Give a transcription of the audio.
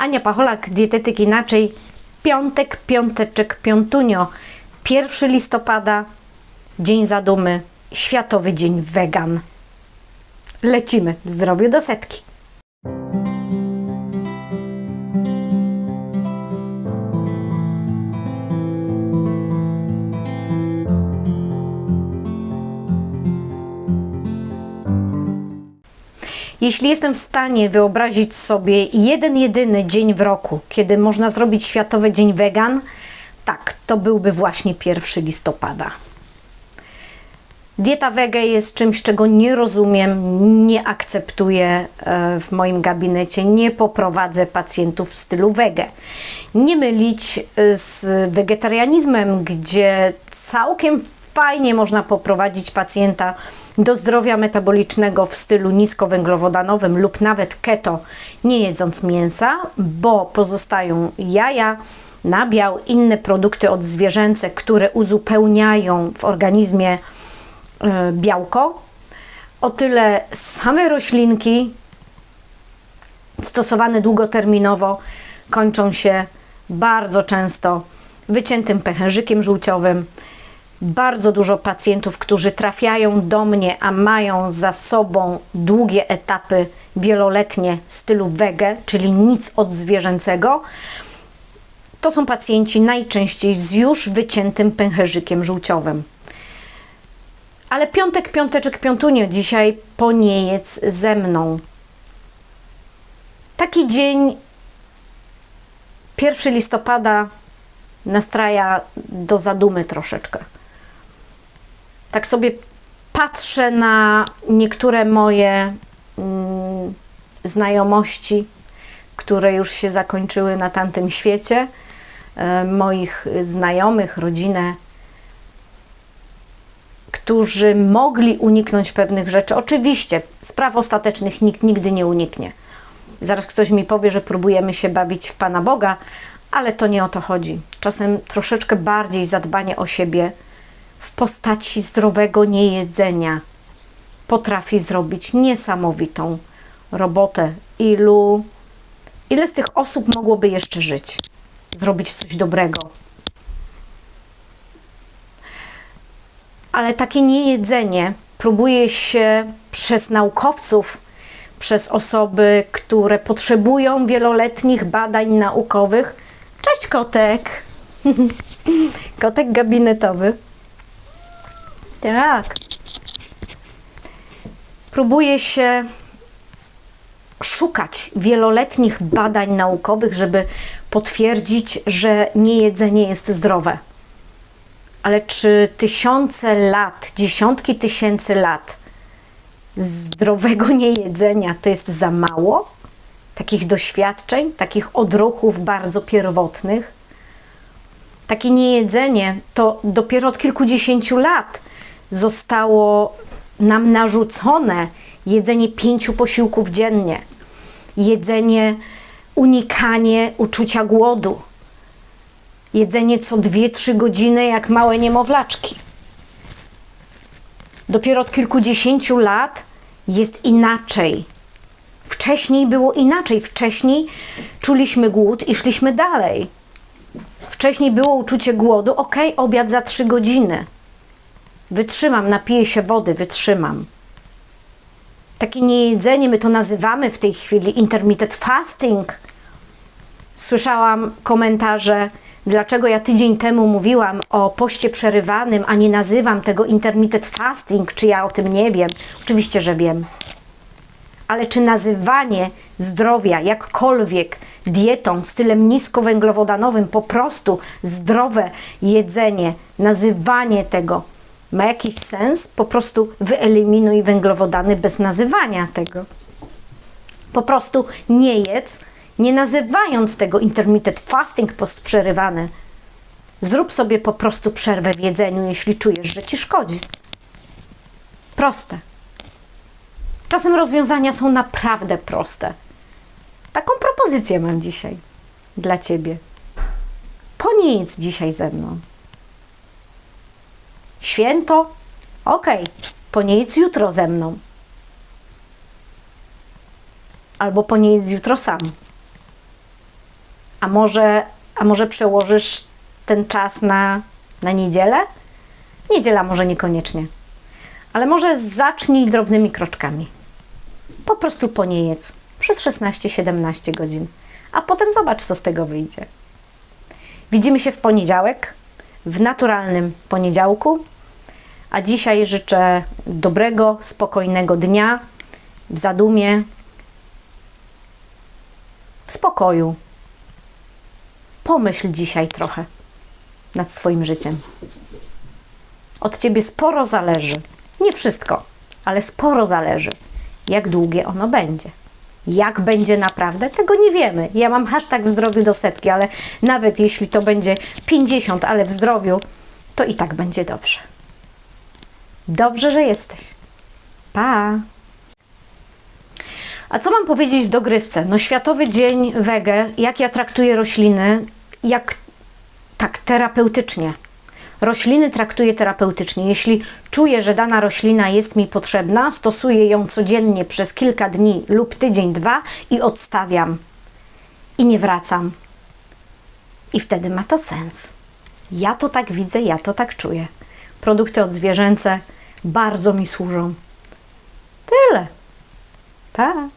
Ania Pacholak, dietetyk inaczej. Piątek, piąteczek, piątunio. 1 listopada, Dzień Zadumy, Światowy Dzień Wegan. Lecimy zdrowiu do setki. Jeśli jestem w stanie wyobrazić sobie jeden jedyny dzień w roku, kiedy można zrobić Światowy Dzień Wegan, tak, to byłby właśnie 1 listopada. Dieta wege jest czymś, czego nie rozumiem, nie akceptuję e, w moim gabinecie, nie poprowadzę pacjentów w stylu wege. Nie mylić e, z wegetarianizmem, gdzie całkiem fajnie można poprowadzić pacjenta do zdrowia metabolicznego w stylu niskowęglowodanowym lub nawet keto, nie jedząc mięsa, bo pozostają jaja, nabiał, inne produkty odzwierzęce, które uzupełniają w organizmie e, białko. O tyle same roślinki stosowane długoterminowo kończą się bardzo często wyciętym pęcherzykiem żółciowym. Bardzo dużo pacjentów, którzy trafiają do mnie, a mają za sobą długie etapy wieloletnie stylu wege, czyli nic odzwierzęcego, to są pacjenci najczęściej z już wyciętym pęcherzykiem żółciowym. Ale piątek, piąteczek, piątunio, dzisiaj po nie jedz ze mną. Taki dzień 1 listopada nastraja do zadumy troszeczkę. Tak sobie patrzę na niektóre moje mm, znajomości, które już się zakończyły na tamtym świecie, e, moich znajomych, rodzinę, którzy mogli uniknąć pewnych rzeczy. Oczywiście, spraw ostatecznych nikt nigdy nie uniknie. Zaraz ktoś mi powie, że próbujemy się bawić w Pana Boga, ale to nie o to chodzi. Czasem troszeczkę bardziej zadbanie o siebie w postaci zdrowego niejedzenia potrafi zrobić niesamowitą robotę. Ilu, ile z tych osób mogłoby jeszcze żyć? Zrobić coś dobrego. Ale takie niejedzenie próbuje się przez naukowców, przez osoby, które potrzebują wieloletnich badań naukowych. Cześć kotek! kotek gabinetowy. Tak. Próbuje się szukać wieloletnich badań naukowych, żeby potwierdzić, że niejedzenie jest zdrowe. Ale czy tysiące lat, dziesiątki tysięcy lat zdrowego niejedzenia to jest za mało? Takich doświadczeń, takich odruchów bardzo pierwotnych? Takie niejedzenie to dopiero od kilkudziesięciu lat zostało nam narzucone jedzenie pięciu posiłków dziennie, jedzenie, unikanie uczucia głodu, jedzenie co 2-3 godziny jak małe niemowlaczki. Dopiero od kilkudziesięciu lat jest inaczej. Wcześniej było inaczej. Wcześniej czuliśmy głód i szliśmy dalej. Wcześniej było uczucie głodu, ok, obiad za 3 godziny. Wytrzymam, napiję się wody, wytrzymam. Takie niejedzenie, my to nazywamy w tej chwili intermittent fasting. Słyszałam komentarze, dlaczego ja tydzień temu mówiłam o poście przerywanym, a nie nazywam tego intermittent fasting, czy ja o tym nie wiem. Oczywiście, że wiem. Ale czy nazywanie zdrowia jakkolwiek dietą, stylem niskowęglowodanowym, po prostu zdrowe jedzenie, nazywanie tego ma jakiś sens, po prostu wyeliminuj węglowodany bez nazywania tego. Po prostu nie jedz, nie nazywając tego intermittent fasting post przerywany. Zrób sobie po prostu przerwę w jedzeniu, jeśli czujesz, że ci szkodzi. Proste. Czasem rozwiązania są naprawdę proste. Taką propozycję mam dzisiaj dla ciebie. Po nic dzisiaj ze mną. Święto? Okej, okay. poniejedz jutro ze mną. Albo poniejedz jutro sam. A może, a może przełożysz ten czas na, na niedzielę? Niedziela może niekoniecznie. Ale może zacznij drobnymi kroczkami. Po prostu po nie jedz przez 16-17 godzin, a potem zobacz, co z tego wyjdzie. Widzimy się w poniedziałek, w naturalnym poniedziałku, a dzisiaj życzę dobrego, spokojnego dnia, w zadumie, w spokoju. Pomyśl dzisiaj trochę nad swoim życiem. Od ciebie sporo zależy. Nie wszystko, ale sporo zależy, jak długie ono będzie. Jak będzie naprawdę, tego nie wiemy. Ja mam hashtag w zdrowiu do setki, ale nawet jeśli to będzie 50, ale w zdrowiu, to i tak będzie dobrze. Dobrze, że jesteś. Pa! A co mam powiedzieć w dogrywce? No, Światowy Dzień Wege, jak ja traktuję rośliny, jak tak terapeutycznie. Rośliny traktuję terapeutycznie. Jeśli czuję, że dana roślina jest mi potrzebna, stosuję ją codziennie przez kilka dni lub tydzień, dwa i odstawiam. I nie wracam. I wtedy ma to sens. Ja to tak widzę, ja to tak czuję. Produkty odzwierzęce bardzo mi służą. Tyle. Pa.